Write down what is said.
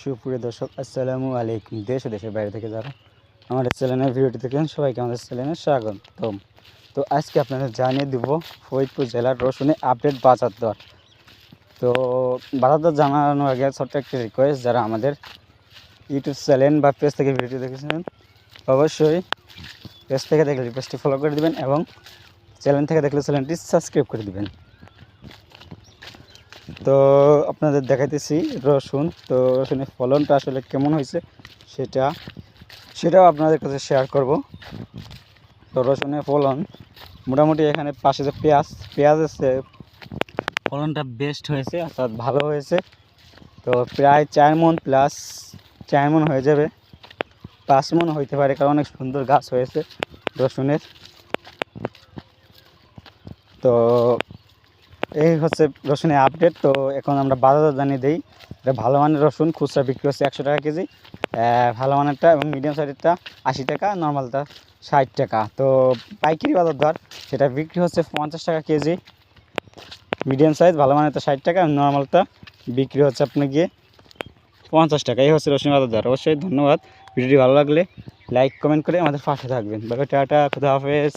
সুপ্রিয় দর্শক, আসসালামু আলাইকুম। দেশ দেশের বাইরে থেকে যারা আমাদের চ্যানেলের ভিডিওটি দেখেন, সবাইকে আমাদের চ্যানেলে স্বাগতম। তো আজকে আপনাদের জানিয়ে দেব ফরিদপুর জেলার রসুনের আপডেট বাজার দর। তো বাজার দর জানানোর আগে ছোট্ট একটি রিকোয়েস্ট যারা আমাদের ইউটিউব চ্যানেল বা পেজ থেকে ভিডিওটি দেখেছেন, অবশ্যই পেজ থেকে দেখলে পেজটি ফলো করে দিবেন এবং চ্যানেল থেকে দেখলে চ্যানেলটি সাবস্ক্রাইব করে দিবেন। তো আপনাদের দেখাইতেছি রসুন। তো রসুনের ফলনটা আসলে কেমন হয়েছে সেটা, সেটাও আপনাদের কাছে শেয়ার করব। তো রসুনের ফলন, মোটামুটি এখানে পাশে যে পেঁয়াজ পেঁয়াজ আছে ফলনটা বেস্ট হয়েছে, অর্থাৎ ভালো হয়েছে। তো প্রায় চার মন প্লাস চার মন হয়ে যাবে। পাঁচ মন হইতে পারে কারণ অনেক সুন্দর গাছ হয়েছে রসুনের। তো এই হচ্ছে রসুনের আপডেট তো এখন আমরা বাজার জানিয়ে দিই। এটা ভালো মানের রসুন, খুচরা বিক্রি হচ্ছে একশো টাকা কেজি। ভালো মানেরটা এবং মিডিয়াম সাইজেরটা আশি টাকা নর্মালটা ষাট টাকা। তো পাইকারি বাজার দর, সেটা বিক্রি হচ্ছে পঞ্চাশ টাকা কেজি। মিডিয়াম সাইজ ভালো মানেরটা ষাট টাকা নর্মালটা বিক্রি হচ্ছে আপনি গিয়ে পঞ্চাশ টাকা। এই হচ্ছে রসুন বাজার দর। অবশ্যই ধন্যবাদ। ভিডিওটি ভালো লাগলে লাইক কমেন্ট করে আমাদের পাশে থাকবেন। বাবা টাটা, খুদা হাফেজ।